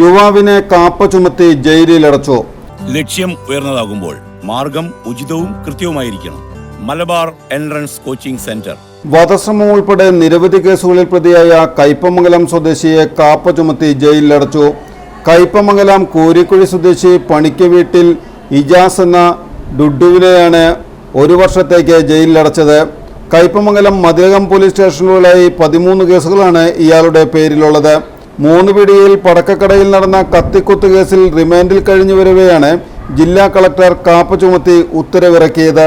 യുവാവിനെ കാപ്പ ചുമത്തി ജയിലിലടച്ചു. ലക്ഷ്യം ഉയർന്നതാകുമ്പോൾ മാർഗം ഉചിതവും കൃത്യവുമായിരിക്കണം. Malabar entrance coaching centre. വധശ്രമം ഉൾപ്പെടെ നിരവധി കേസുകളിൽ പ്രതിയായ കയ്പമംഗലം സ്വദേശിയെ കാപ്പ ചുമത്തി ജയിലിലടച്ചു. കയ്പമംഗലം കൂരിക്കുഴി സ്വദേശി പണിക്ക വീട്ടിൽ ഇജാസ് എന്ന ഡുഡുവിനെയാണ് ഒരു വർഷത്തേക്ക് ജയിലിലടച്ചത്. കയ്പമംഗലം മതിലകം പോലീസ് സ്റ്റേഷനുകളായി പതിമൂന്ന് കേസുകളാണ് ഇയാളുടെ പേരിലുള്ളത്. മൂന്ന് പിടിയിൽ പടക്കക്കടയിൽ നടന്ന കത്തിക്കുത്ത് കേസിൽ റിമാൻഡിൽ കഴിഞ്ഞു വരവെയാണ് ജില്ലാ കളക്ടർ കാപ്പ ചുമത്തി ഉത്തരവിറക്കിയത്.